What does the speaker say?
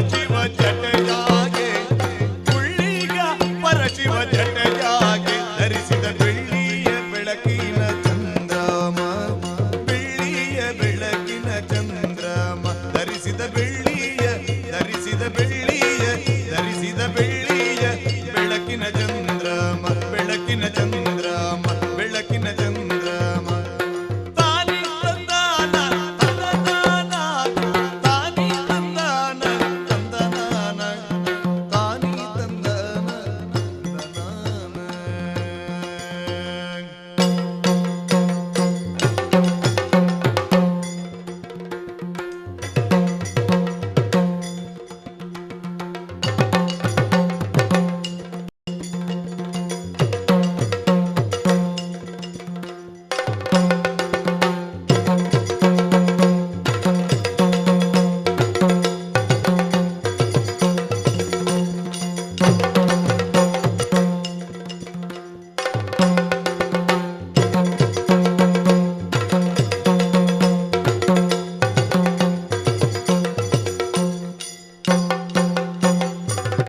ಪರಶಿವ ಜಟಜಾಗೆ ಉಳ್ಳಿಗ ಪರಶಿವ ಜಟಜಾಗೆ ಧರಿಸಿದ ಬೆಳ್ಳಿಯ ಬೆಳಕಿನ ಚಂದ್ರಮ ಬೆಳ್ಳಿಯ ಬೆಳಕಿನ ಚಂದ್ರಮ ಧರಿಸಿದ ಬೆಳ್ಳಿಯ ಧರಿಸಿದ ಬೆಳ್ಳಿಯ ಧರಿಸಿದ ಬೆಳ್ಳಿಯ ಬೆಳಕಿನ ಚಂದ್ರ